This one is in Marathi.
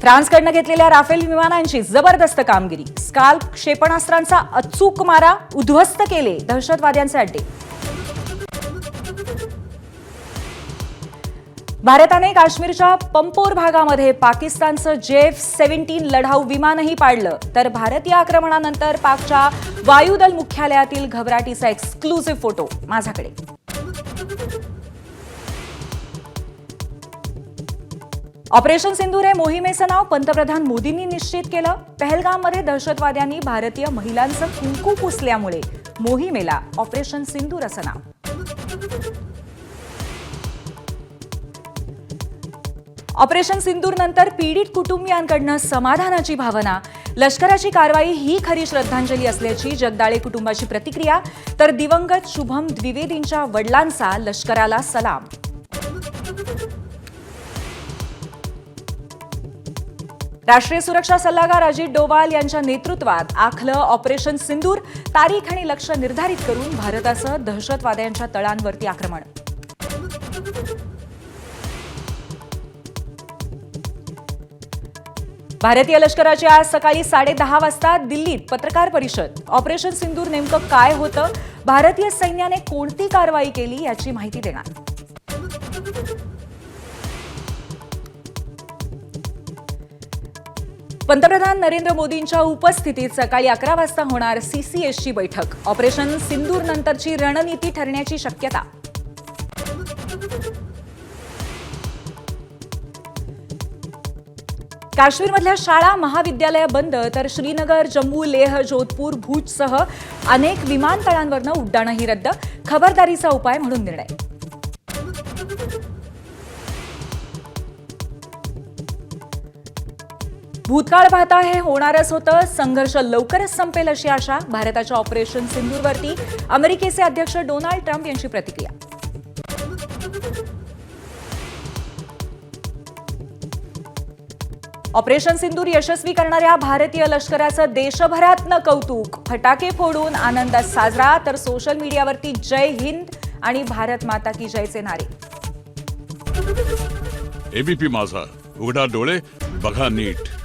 फ्रान्सकडनं घेतलेल्या राफेल विमानांची जबरदस्त कामगिरी. स्काल क्षेपणास्त्रांचा अचूक मारा उद्ध्वस्त केले दहशतवाद्यांचे अड्डे. भारताने काश्मीरच्या पंपोर भागामध्ये पाकिस्तानचं जेफ सेव्हन्टीन लढाऊ विमानही पाडलं. तर भारतीय आक्रमणानंतर पाकच्या वायुदल मुख्यालयातील घबराटीचा एक्सक्लुझिव्ह फोटो माझ्याकडे. ऑपरेशन सिंधूर हे मोहिमेचं नाव पंतप्रधान मोदींनी निश्चित केलं. पहलगाममध्ये दहशतवाद्यांनी भारतीय महिलांचं कुंकू पुसल्यामुळे मोहिमेला ऑपरेशन सिंदूर असं नाव. ऑपरेशन सिंदूर नंतर पीडित कुटुंबियांकडनं समाधानाची भावना. लष्कराची कारवाई ही खरी श्रद्धांजली असल्याची जगदाळे कुटुंबाची प्रतिक्रिया. तर दिवंगत शुभम द्विवेदींच्या वडिलांचा लष्कराला सलाम. राष्ट्रीय सुरक्षा सल्लागार अजित डोवाल यांच्या नेतृत्वात आखलं ऑपरेशन सिंदूर तारीख आणि लक्ष निर्धारित करून भारतासह दहशतवाद्यांच्या तळांवरती आक्रमण. भारतीय लष्कराची आज सकाळी साडेदहा वाजता दिल्लीत पत्रकार परिषद. ऑपरेशन सिंदूर नेमकं काय होतं? भारतीय सैन्याने कोणती कारवाई केली याची माहिती देणार. पंतप्रधान नरेंद्र मोदींच्या उपस्थितीत सकाळी अकरा वाजता होणार सीसीएसची बैठक. ऑपरेशन सिंदूर नंतरची रणनीती ठरण्याची शक्यता. काश्मीरमधल्या शाळा महाविद्यालय बंद तर श्रीनगर जम्मू लेह जोधपूर भूजसह अनेक विमानतळांवरनं उड्डाणंही रद्द. खबरदारीचा उपाय म्हणून निर्णय. भूतकाळ पाहता हे होणारच होतं. संघर्ष लवकरच संपेल अशी आशा. भारताच्या ऑपरेशन सिंदूरवरती अमेरिकेचे अध्यक्ष डोनाल्ड ट्रम्प यांची प्रतिक्रिया. ऑपरेशन सिंदूर यशस्वी करणाऱ्या भारतीय लष्कराचं देशभरातनं कौतुक. फटाके फोडून आनंदात साजरा तर सोशल मीडियावरती जय हिंद आणि भारत माता की जयचे नारे. एबीपी माझा. उघडा डोळे बघा नीट.